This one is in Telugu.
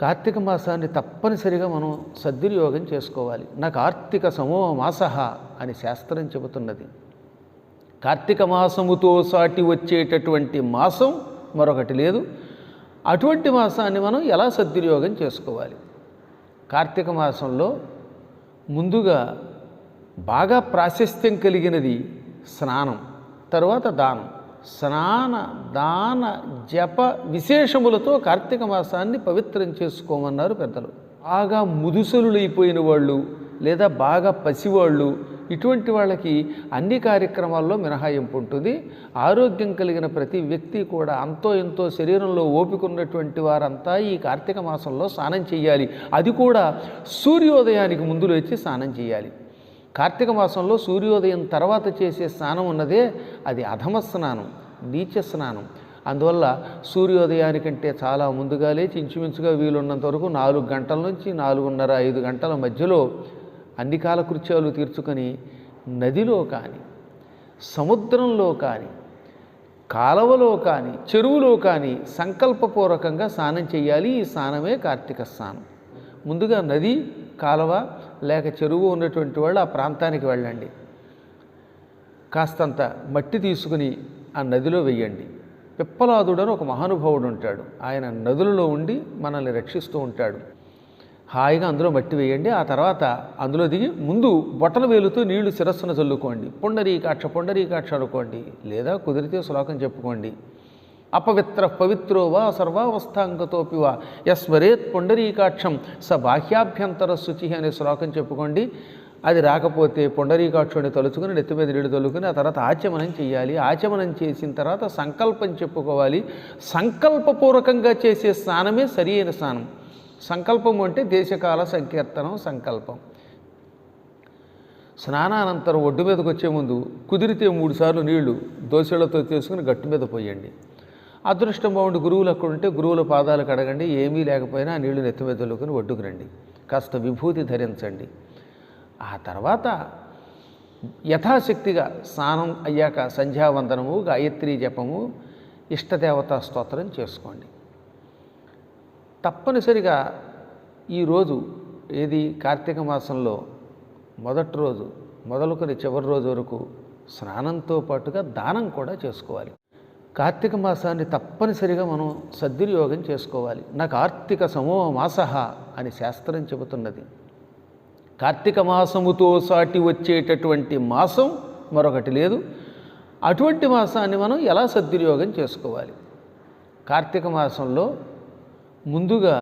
కార్తీక మాసాన్ని తప్పనిసరిగా మనం సద్వినియోగం చేసుకోవాలి. నా కార్తీక సమూహ మాస అని శాస్త్రం చెబుతున్నది. కార్తీక మాసముతో సాటి వచ్చేటటువంటి మాసం మరొకటి లేదు. అటువంటి మాసాన్ని మనం ఎలా సద్వినియోగం చేసుకోవాలి? కార్తీక మాసంలో ముందుగా బాగా ప్రాశస్త్యం కలిగినది స్నానం తర్వాత దానం. స్నాన దాన జప విశేషములతో కార్తీక మాసాన్ని పవిత్రం చేసుకోమన్నారు పెద్దలు. బాగా ముదుసలులైపోయిన వాళ్ళు లేదా బాగా పసివాళ్ళు ఇటువంటి వాళ్ళకి అన్ని కార్యక్రమాల్లో మినహాయింపు ఉంటుంది. ఆరోగ్యం కలిగిన ప్రతి వ్యక్తి కూడా అంతో ఎంతో శరీరంలో ఓపిక ఉన్నటువంటి వారంతా ఈ కార్తీక మాసంలో స్నానం చేయాలి. అది కూడా సూర్యోదయానికి ముందు లేచి స్నానం చేయాలి. కార్తీక మాసంలో సూర్యోదయం తర్వాత చేసే స్నానం ఉన్నదే అది అధమ స్నానం నీచ స్నానం. అందువల్ల సూర్యోదయానికంటే చాలా ముందుగా లేచి ఇంచుమించుగా వీలున్నంత వరకు నాలుగు గంటల నుంచి నాలుగున్నర ఐదు గంటల మధ్యలో అన్ని కాలకృత్యాలు తీర్చుకొని నదిలో కానీ సముద్రంలో కానీ కాలవలో కానీ చెరువులో కానీ సంకల్పపూర్వకంగా స్నానం చేయాలి. ఈ స్నానమే కార్తీక స్నానం. ముందుగా నది కాలవ లేక చెరువు ఉన్నటువంటి వాళ్ళు ఆ ప్రాంతానికి వెళ్ళండి. కాస్తంత మట్టి తీసుకుని ఆ నదిలో వెయ్యండి. పిప్పలాదుడు అని ఒక మహానుభావుడు ఉంటాడు. ఆయన నదులలో ఉండి మనల్ని రక్షిస్తూ ఉంటాడు. హాయిగా అందులో మట్టి వేయండి. ఆ తర్వాత అందులో దిగి ముందు బొట్టన వేలుతూ నీళ్ళు శిరస్సున చల్లుకోండి. పుండరీకాక్ష పుండరీకాక్ష అనుకోండి. లేదా కుదిరితే శ్లోకం చెప్పుకోండి. అపవిత్ర పవిత్రో వా సర్వావస్థాంగతోపి వా. యస్మరేత్ పుండరీకాక్షం. స బాహ్యాభ్యంతర శుచి అనే శ్లోకం చెప్పుకోండి. అది రాకపోతే పుండరీకాక్షుని తలుచుకుని నెత్తి మీద నీళ్ళు తొలుకుని ఆ తర్వాత ఆచమనం చేయాలి ఆచమనం చేసిన తర్వాత సంకల్పం చెప్పుకోవాలి. సంకల్పపూర్వకంగా చేసే స్నానమే సరి అయిన స్నానం. సంకల్పం అంటే దేశకాల సంకీర్తనం సంకల్పం. స్నానానంతరం ఒడ్డు మీదకి వచ్చే ముందు కుదిరితే మూడుసార్లు నీళ్ళు దోశలతో తీసుకుని గట్టు మీద పోయండి. అదృష్టం బాగుండి గురువులు అక్కడ ఉంటే గురువుల పాదాలు కడగండి ఏమీ లేకపోయినా నీళ్ళు నెత్తి ఒడ్డుకు రండి. కాస్త విభూతి ధరించండి. ఆ తర్వాత యథాశక్తిగా స్నానం అయ్యాక సంధ్యావందనము గాయత్రీ జపము ఇష్టదేవతా స్తోత్రం చేసుకోండి. తప్పనిసరిగా ఈరోజు ఏది కార్తీక మాసంలో మొదటి రోజు మొదలుకొని చివరి రోజు వరకు స్నానంతో పాటుగా దానం కూడా చేసుకోవాలి. కార్తీక మాసాన్ని తప్పనిసరిగా మనం సద్వినియోగం చేసుకోవాలి. నా కార్తీక సమూహ మాస అని శాస్త్రం చెబుతున్నది. కార్తీక మాసముతో సాటి వచ్చేటటువంటి మాసం మరొకటి లేదు. అటువంటి మాసాన్ని మనం ఎలా సద్వినియోగం చేసుకోవాలి? కార్తీక మాసంలో ముందుగా